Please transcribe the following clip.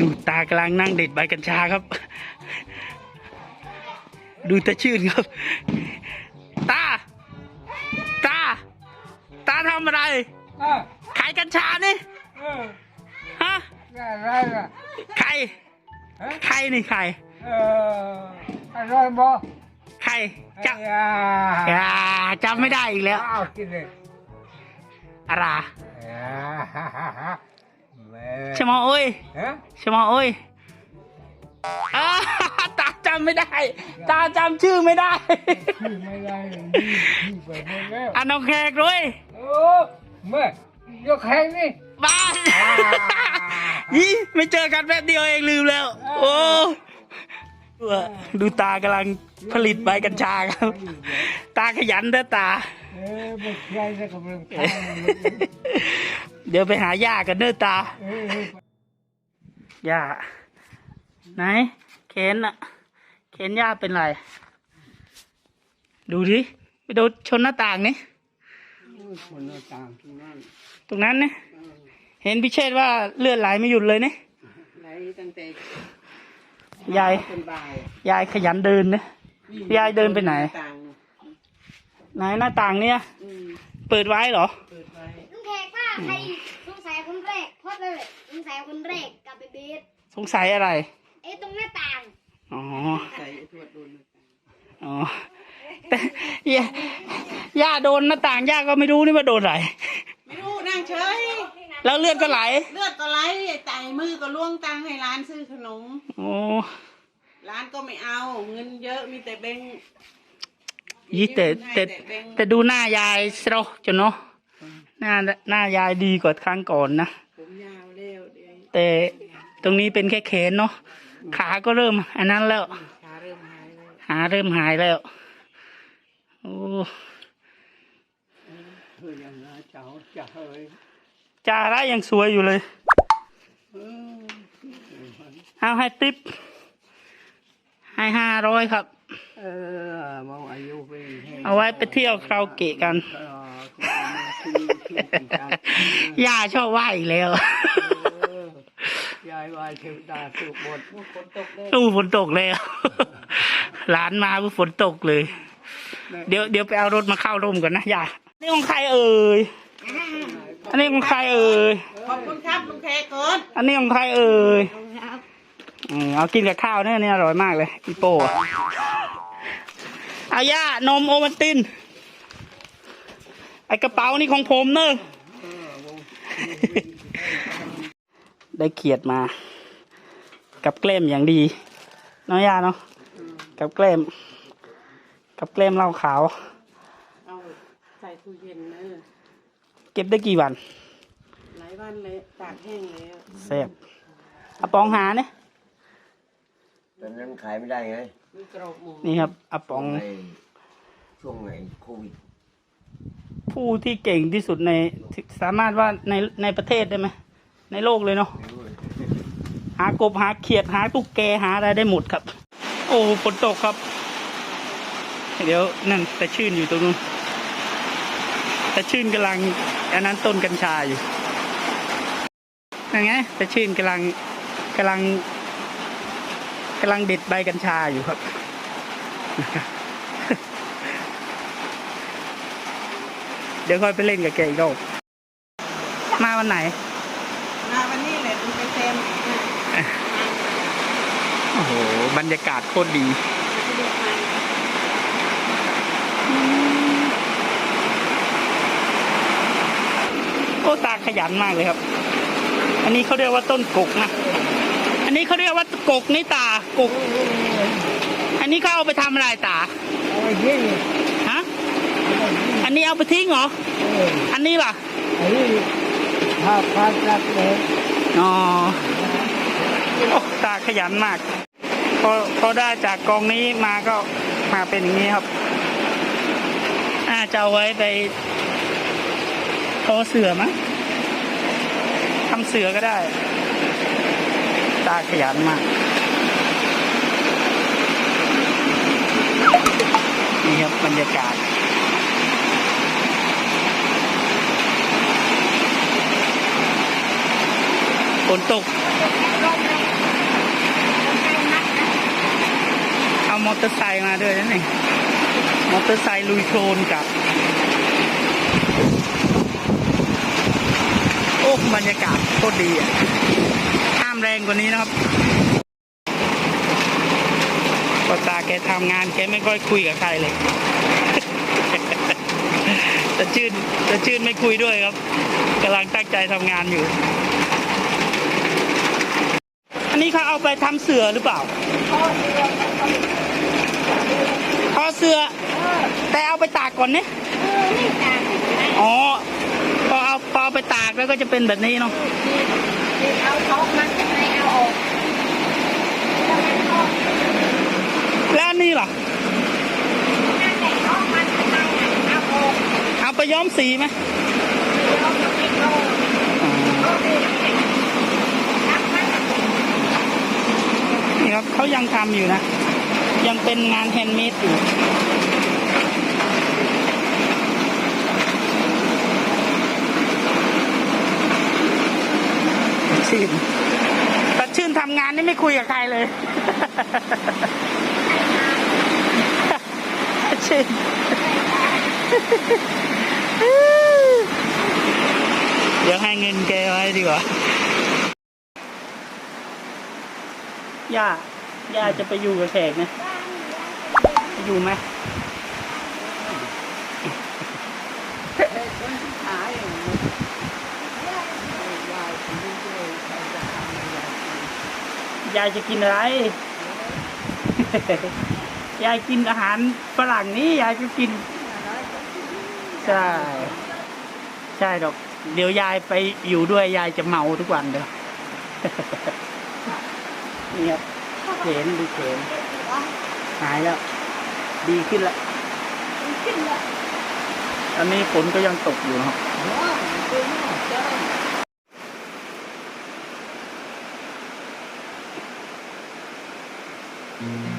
ดูตากำลังนั่งเด็ดใบกัญชาครับ ดูตาชื่นครับ ตา ตา ตาทำอะไรเออขายกัญชานี่เออฮะอะไรล่ะใครฮะใครนี่ใครเอออะไรบ่ใครจอ่าำอ่าจำไม่ได้อีกแล้วอ้าวกินเลยอะไร ชะมอโอ้ยฮะชะมอโอ้ยอ่าตาจำไม่ได้ ตาจำชื่อไม่ได้ชื่อไม่ได้เลยนี่ชื่อไปหมดแล้วอันน้องแขกด้วยโอ้แม่ยกแข้งนี่บ้านยี่ไม่เจอกันแป๊บเดียวเองลืมแล้ว โอ้ดูตากำลังผลิตใบกัญชาครับ ตาขยันเด้อตา เออไม่ใช่จะกำลังทำเลยเดี๋ยวไปหาย่ากันเด้อตาเออ ย่าไหนเข็นอะเข็นย่าเป็นไร ดูดิไปโดนชนหน้าต่างนี่คนละต่างที่นั่นตรงนั้นนี่เห็นพิเชษว่าเลือดไหลไม่หยุดเลยนี่ไหลตั้งแต่ยายเป็นบ่ายยายขยันเดินนะยายเดินไปไหน ต่าง ไหนหน้าต่างเนี่ย อืมเปิดไว้เหรอ เปิดไว้ลุงแขกว่าใครสงสัยคนแรกเพราะเลยสงสัยคนแรกกับเบเบสสงสัยอะไรเอ้ตรงหน้าต่างอ๋อ ใส่ทวดโดนอ๋อ แต่ย่าย่าโดนหน้าต่างย่าก็ไม่รู้นี่ว่าโดนอะไร ไม่รู้นั่งเฉย แล้วเลือดก็ไหล เลือดก็ไหลใจมือก็ล่วงตังค์ให้ร้านซื้อขนม โอ้ ร้านก็ไม่เอา เงินเยอะมีแต่แบงค์ ยี่แต่แต่แต่ดูหน้ายายสโรจนเนาะหน้าหน้ายายดีกว่าครั้งก่อนนะแต่ตรงนี้เป็นแค่แขนเนาะขาก็เริ่ม อันนั้นแล้วขาเริ่มหายแล้วหาเริ่มหายแล้ว โอ้ยจ้าจะเฮ้ยจาระยังสวยอยู่เลยเออเอาให้ติปให้ห้าร้อยครับ เออมองอายุเป็นให้เอาไว้ไปเที่ยวคาราโอเกะกันเออที่นี่ที่เป็นการย่าชอบว่าอีกแล้วเออยายวายเทวดาสุบทฝนตกเลยอู้ฝนตกแล้ว หลานมาปุ๊บฝนตกเลย เดี๋ยวเดี๋ยวไปเอารถมาเข้าร่มก่อนนะย่านี่ของใครเอ่ย อันนี้ของใครเอ่ย ขอบคุณครับลุงแขกก่อนอันนี้ของใครเอ่ย อืมเอากินกับข้าวเนี่ยนี่อร่อยมากเลยอีโป้อะ เอาย่านมโอวัลติน ไอกระเป๋านี่ของผมเนอะได้เขียดมา กับแกล้มอย่างดีเน้อยย่าเนาะกับแกล้ม กับแกล้มเหล้าขาว เอาใส่ตู้เย็นเนอะเก็บได้กี่วัน หลายวันเลยตากแห้งแล้วแซ่บอาปองหาเนี่ยตอนนั้นขายไม่ได้ไงมีกรอบหมู นี่ครับอาปองในช่วงไหนโควิดผู้ที่เก่งที่สุดในสามารถว่าในในประเทศได้ไหมในโลกเลยเนาะไม่รู้เลยหากบหาเขียดหาตุ๊กแกหาอะไรได้หมดครับ โอ้ฝนตกครับ เดี๋ยวนั่นแต่ชื่นอยู่ตรงนู้นแต่ชื่นกำลังอันนั้นต้นกัญชาอยู่นั่นไงแต่ชื่นกำลังกำลัง กำลังเด็ดใบกัญชาอยู่ครับ เดี๋ยวค่อยไปเล่นกับแกอีกรอบมาวันไหน มาวันนี้แหละลุงไปเต็มโอ้โห บรรยากาศโคตรดีโอ้ตาขยันมากเลยครับ อันนี้เขาเรียกว่าต้นกกนะ อันนี้เขาเรียกว่ากกนี่ตา กกอันนี้เขาเอาไปทำอะไรตาเอาไว้ที่นี่ฮะ อันนี้เอาไปทิ้งเหรอ อันนี้ล่ะ อันนี้ภาพภาพรักเลยอ๋อตาขยันมาก พอพอได้จากกองนี้มาก็มาเป็นอย่างนี้ครับ อ่าจะเอาไว้ไปโทอเสือมั้งทำเสือก็ได้ ตาขยันมาก นี่ครับบรรยากาศฝนตก เอามอเตอร์ไซค์มาด้วยนั่นเองมอเตอร์ไซค์ลุยโคลนกับ โอ้บรรยากาศโคตรดีอะห้ามแรงกว่านี้นะครับ พอตาแกทำงานแกไม่ค่อยคุยกับใครเลยแต่ชื่นแต่ชื่นไม่คุยด้วยครับกำลังตั้งใจทำงานอยู่ อันนี้เขาเอาไปทำเสือหรือเปล่าทอเสือ แต่เอาไปตากก่อนเนี่ยไม่ตากอ๋อพอเอาพอเอาไปตากแล้วก็จะเป็นแบบนี้เนาะเอาท้องมันข้างในเอาออกแล้วมันก็ แล้วอันนี่ล่ะ นั่นแหละท้องมันข้างในน่ะเอาออก เอาไปย้อมสีไหมแล้วก็ไม่เอเอาดีรับมันนี่ครับเขายังทำอยู่นะ ยังเป็นงานแฮนด์เมดอยู่ชื่นแต่ชื่นทำงานนี่ไม่คุยกับใครเลยชื่น เดี๋ยวให้เงินแกไว้ดีกว่าย่าย่าจะไปอยู่กับแขกนะไปอยู่ไหมเด็กคนที่ขายอย่างนี้ยายผมไม่ช่วยใครจะทำอะไรกินยายจะกินอะไร ยายกินอาหารฝรั่งนี่ยายจะกิน ใช่ ใช่ดอก เดี๋ยวยายไปอยู่ด้วยยายจะเมาทุกวันเด้อนี่ครับเขนดูเขนหายแล้ว ดีขึ้นแล้วขึ้นเลยตอนนี้ฝนก็ยังตกอยู่นะครับว้าวเป็นหม้อเจ้าอ